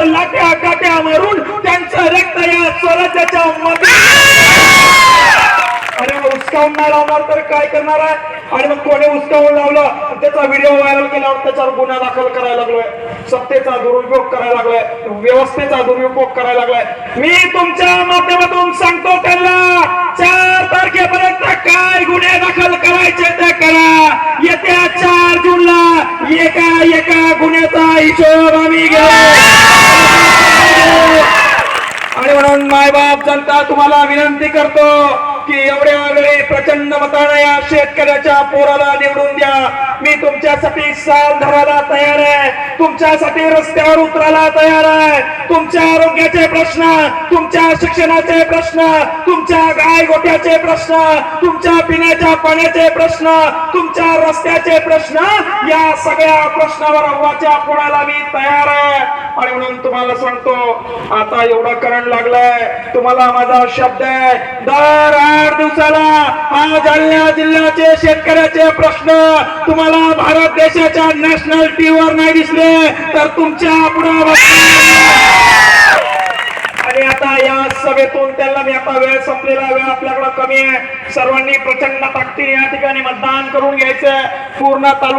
रक्त लाट्या काट्या मारून त्यांचं रक्त या स्वराज्याच्या अरे मग उचकावून नाही लावणार तर काय करणार आहे? आणि मग कोणी उचकावून लावलं? त्याचा व्हिडिओ व्हायरल केल्यावर त्याच्यावर गुन्हा दाखल करायला लागलोय. सत्तेचा दुरुपयोग करायला लागलाय. व्यवस्थेचा दुरुपयोग करायला लागलाय. मी तुमच्या माध्यमातून सांगतो त्यांना चार तारखेपर्यंत काय गुन्हे दाखल करायचे ते करा. येत्या चार जूनला एका एका गुन्ह्याचा हिशोब आम्ही घेऊ आणि म्हणून मायबाप जनता तुम्हाला विनंती करतो की एवढ्या वेळी प्रचंड मताने या शेतकऱ्याच्या पोराला निवडून द्या. मी तुमच्यासाठी साल धरायला तयार आहे. तुमच्यासाठी रस्त्यावर उतरायला तयार आहे. तुमच्या आरोग्याचे प्रश्न तुमच्या शिक्षणाचे प्रश्न तुमच्या गाय गोट्याचे प्रश्न तुमच्या पिण्याच्या पाण्याचे प्रश्न तुमच्या रस्त्याचे प्रश्न या सगळ्या प्रश्नावर अव्वाच्या फोडायला मी तयार आहे. आणि म्हणून तुम्हाला सांगतो आता एवढं करंट लागलंय. तुम्हाला माझा शब्द आहे दर आठ दिवसाला हा जालना जिल्ह्याचे शेतकऱ्याचे प्रश्न तुम्हाला भारत देशाच्या नॅशनल टीव्हीवर नाही दिसले तर तुमच्यापुढे सभेतून त्यांना मी आता वेळ संपलेला वेळ आपल्याकडे कमी आहे. सर्वांनी प्रचंड ताकदीने या ठिकाणी मतदान करून घ्यायचं पूर्ण तालुका